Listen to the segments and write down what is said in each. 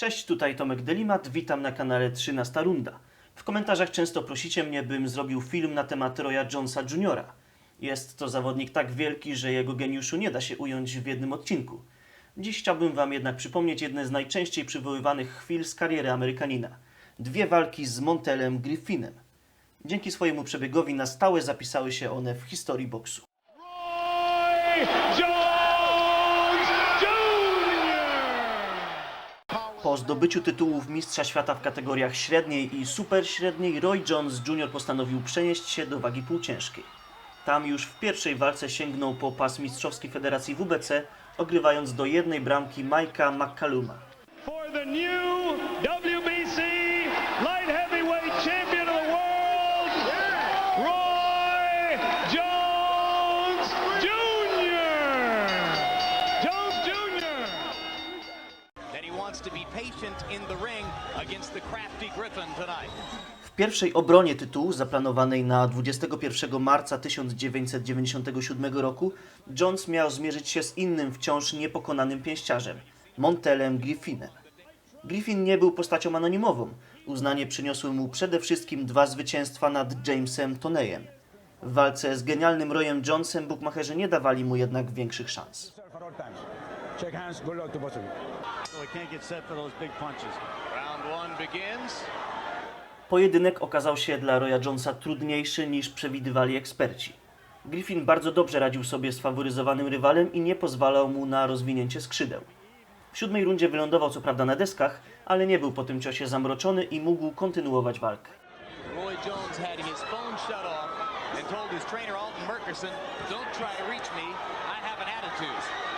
Cześć, tutaj Tomek Delimat, witam na kanale 13 Runda. W komentarzach często prosicie mnie, bym zrobił film na temat Roya Jonesa Jr. Jest to zawodnik tak wielki, że jego geniuszu nie da się ująć w jednym odcinku. Dziś chciałbym Wam jednak przypomnieć jedne z najczęściej przywoływanych chwil z kariery Amerykanina. Dwie walki z Montelem Griffinem. Dzięki swojemu przebiegowi na stałe zapisały się one w historii boksu. Roy Jones Jr. Po zdobyciu tytułów mistrza świata w kategoriach średniej i superśredniej, Roy Jones Jr. postanowił przenieść się do wagi półciężkiej. Tam już w pierwszej walce sięgnął po pas mistrzowski Federacji WBC, ogrywając do jednej bramki Mike'a McCalluma. W pierwszej obronie tytułu, zaplanowanej na 21 marca 1997 roku, Jones miał zmierzyć się z innym wciąż niepokonanym pięściarzem, Montelem Griffinem. Griffin nie był postacią anonimową. Uznanie przyniosły mu przede wszystkim dwa zwycięstwa nad Jamesem Toneyem. W walce z genialnym Royem Jonesem bukmacherzy nie dawali mu jednak większych szans. Shake hands. Good luck to both of you. So he can't get set for those big punches. Round one begins. Pojedynek okazał się dla Roya Jonesa trudniejszy niż przewidywali eksperci. Griffin bardzo dobrze radził sobie z faworyzowanym rywalem i nie pozwalał mu na rozwinięcie skrzydeł. W siódmej rundzie wylądował co prawda na deskach, ale nie był po tym ciosie zamroczony i mógł kontynuować walkę. Roy Jones had his phone shut off and told his trainer Alton Merkerson, "Don't try to reach me. I have an attitude."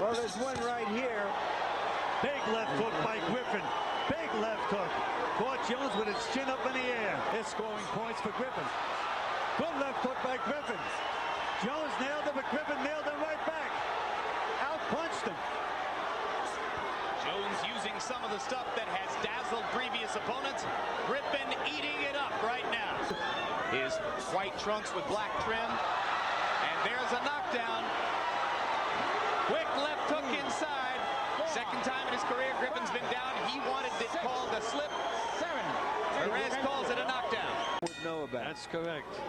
Well, there's one right here. Big left hook by Griffin. Big left hook. Caught Jones with his chin up in the air. It's scoring points for Griffin. Good left hook by Griffin. Jones nailed him, but Griffin nailed him right back. Out punched him. Jones using some of the stuff that has dazzled previous opponents. Griffin eating it up right now. His white trunks with black trim. And there's a knockdown. Quick left hook inside. Second time in his career Griffin's been down. He wanted it called a slip. Perez calls it a knockdown. That's correct.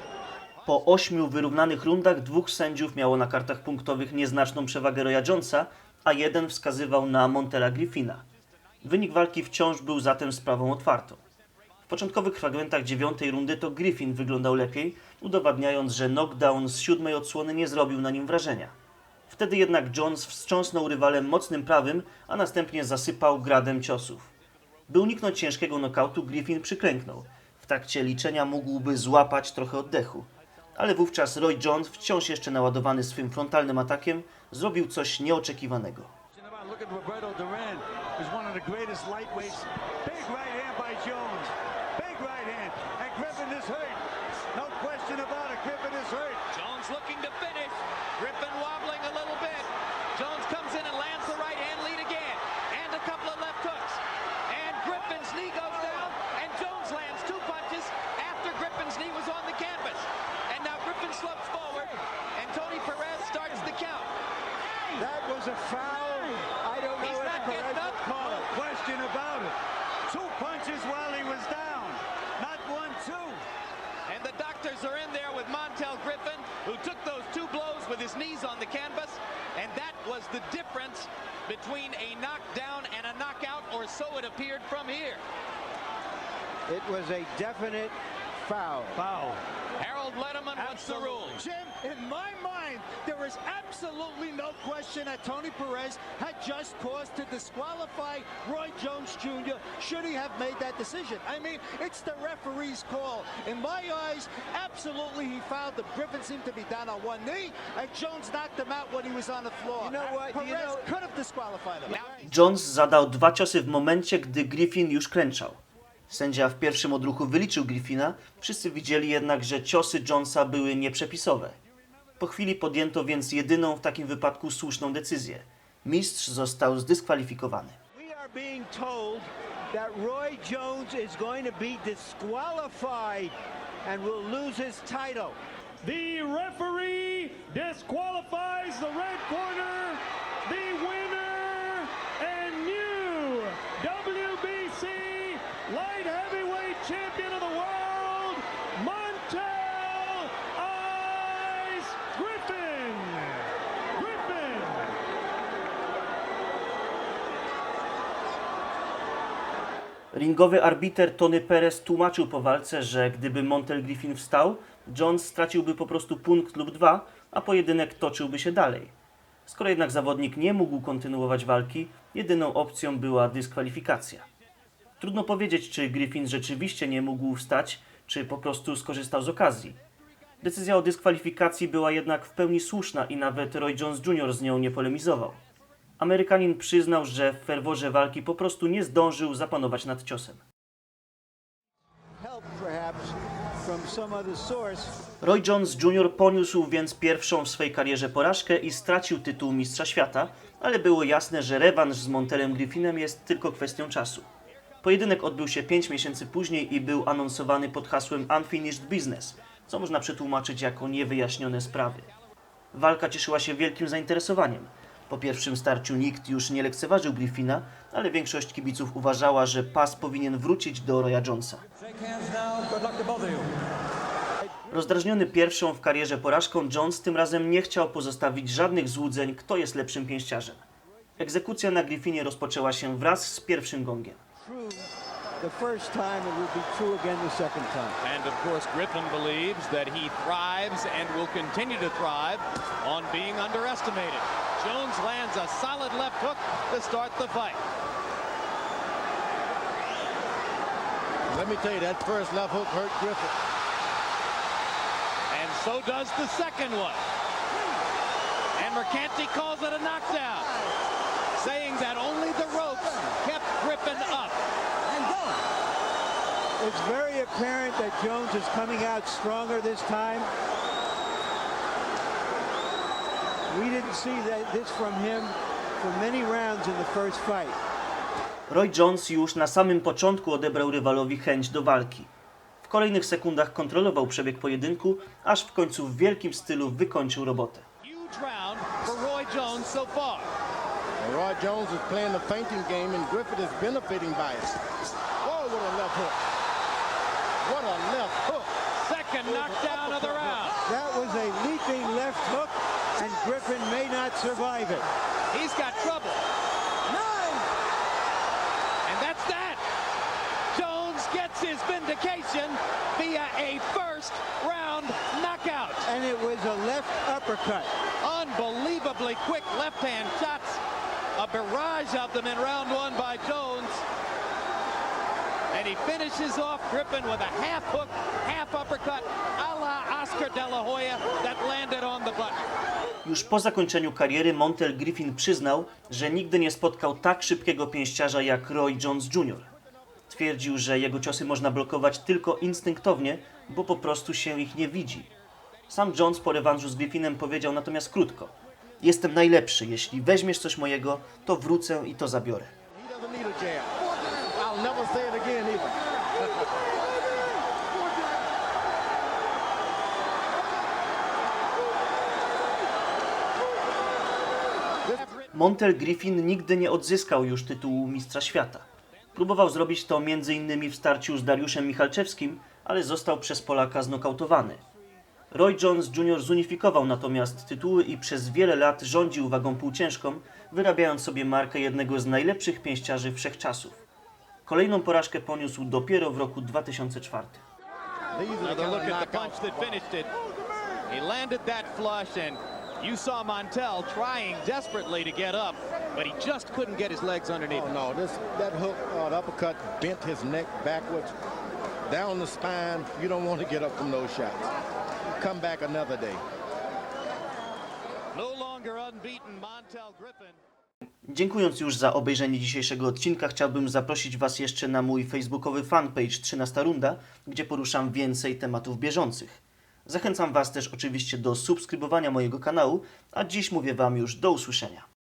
Po ośmiu wyrównanych rundach dwóch sędziów miało na kartach punktowych nieznaczną przewagę Roya Jonesa, a jeden wskazywał na Montela Griffina. Wynik walki wciąż był zatem sprawą otwartą. W początkowych fragmentach dziewiątej rundy to Griffin wyglądał lepiej, udowadniając, że knockdown z siódmej odsłony nie zrobił na nim wrażenia. Wtedy jednak Jones wstrząsnął rywalem mocnym prawym, a następnie zasypał gradem ciosów. By uniknąć ciężkiego nokautu, Griffin przyklęknął. W trakcie liczenia mógłby złapać trochę oddechu. Ale wówczas Roy Jones, wciąż jeszcze naładowany swym frontalnym atakiem, zrobił coś nieoczekiwanego. Griffin is hurt. Jones looking to finish. Griffin wobbling a little bit. Jones comes in and lands the right hand lead again. And a couple of left hooks. And Griffin's knee goes down. And Jones lands two punches after Griffin's knee was on the canvas. And now Griffin slumps forward. And Tony Perez starts the count. That was a foul. I don't know He's if not Perez getting up. would call No it. question about it. Two punches while he was down. Not one, two. And the doctors are in there with Montel Griffin, who took those two blows with his knees on the canvas. And that was the difference between a knockdown and a knockout, or so it appeared from here. It was a definite foul. Foul. Harold Letterman, what's the rule? Jim, in my mind, there is absolutely no question that Tony Perez had just cause to disqualify Roy Jones Jr. should he have made that decision. I mean, it's the referee's call. In my eyes, absolutely he fouled him. Griffin seemed to be down on one knee, and Jones knocked him out when he was on the floor. You know what? Perez You know- could have disqualified him. Jones zadał dwa ciosy w momencie, gdy Griffin już klęczał. Sędzia w pierwszym odruchu wyliczył Griffina, wszyscy widzieli jednak, że ciosy Jonesa były nieprzepisowe. Po chwili podjęto więc jedyną w takim wypadku słuszną decyzję. Mistrz został zdyskwalifikowany. We are being told that Roy Jones is going to be disqualified and will lose his title. The referee disqualifies the red corner, the Ringowy arbiter Tony Perez tłumaczył po walce, że gdyby Montel Griffin wstał, Jones straciłby po prostu punkt lub dwa, a pojedynek toczyłby się dalej. Skoro jednak zawodnik nie mógł kontynuować walki, jedyną opcją była dyskwalifikacja. Trudno powiedzieć, czy Griffin rzeczywiście nie mógł wstać, czy po prostu skorzystał z okazji. Decyzja o dyskwalifikacji była jednak w pełni słuszna i nawet Roy Jones Jr. z nią nie polemizował. Amerykanin przyznał, że w ferworze walki po prostu nie zdążył zapanować nad ciosem. Roy Jones Jr. poniósł więc pierwszą w swej karierze porażkę i stracił tytuł Mistrza Świata, ale było jasne, że rewanż z Montelem Griffinem jest tylko kwestią czasu. Pojedynek odbył się 5 miesięcy później i był anonsowany pod hasłem Unfinished Business, co można przetłumaczyć jako niewyjaśnione sprawy. Walka cieszyła się wielkim zainteresowaniem. Po pierwszym starciu nikt już nie lekceważył Griffina, ale większość kibiców uważała, że pas powinien wrócić do Roya Jonesa. Rozdrażniony pierwszą w karierze porażką, Jones tym razem nie chciał pozostawić żadnych złudzeń, kto jest lepszym pięściarzem. Egzekucja na Griffinie rozpoczęła się wraz z pierwszym gongiem. Griffin believes that he thrives and will continue to thrive on being underestimated. Jones lands a solid left hook to start the fight. Let me tell you, that first left hook hurt Griffin. And so does the second one. And Mercanti calls it a knockdown, saying that only the ropes kept Griffin up. It's very apparent that Jones is coming out stronger this time. We didn't see that, this from him for many rounds in the first fight. Roy Jones już na samym początku odebrał rywalowi chęć do walki. W kolejnych sekundach kontrolował przebieg pojedynku, aż w końcu w wielkim stylu wykończył robotę. Huge round for Roy Jones so far. Roy Jones is playing the fainting game, and Griffin is benefiting by it. Whoa, what a left hook. What a left hook. Second knockdown of the round. That was a leaping left hook, and Griffin may not survive it. He's got trouble. Nine. And that's that. Jones gets his vindication via a first round knockout. And it was a left uppercut. Unbelievably quick left hand shots. A barrage of them in round one by Jones. And he finishes off Griffin with a half hook, half uppercut a la Oscar De La Hoya that landed on the button. Już po zakończeniu kariery Montel Griffin przyznał, że nigdy nie spotkał tak szybkiego pięściarza jak Roy Jones Jr. Twierdził, że jego ciosy można blokować tylko instynktownie, bo po prostu się ich nie widzi. Sam Jones po rewanżu z Griffinem powiedział natomiast krótko: Jestem najlepszy, jeśli weźmiesz coś mojego, to wrócę i to zabiorę. Say it again either. Montel Griffin nigdy nie odzyskał już tytułu Mistrza Świata. Próbował zrobić to m.in. w starciu z Dariuszem Michalczewskim, ale został przez Polaka znokautowany. Roy Jones Jr. zunifikował natomiast tytuły i przez wiele lat rządził wagą półciężką, wyrabiając sobie markę jednego z najlepszych pięściarzy wszechczasów. Kolejną porażkę poniósł dopiero w roku 2004. These are the Another look at the punch that finished it. He landed that flush, and you saw Montel trying desperately to get up, but he just couldn't get his legs underneath. Oh no, this that hook or the uppercut bent his neck backwards, down the spine. You don't want to get up from those shots. Come back another day. No longer unbeaten Montel Griffin. Dziękując już za obejrzenie dzisiejszego odcinka, chciałbym zaprosić Was jeszcze na mój facebookowy fanpage 13 Runda, gdzie poruszam więcej tematów bieżących. Zachęcam Was też oczywiście do subskrybowania mojego kanału, a dziś mówię Wam już do usłyszenia.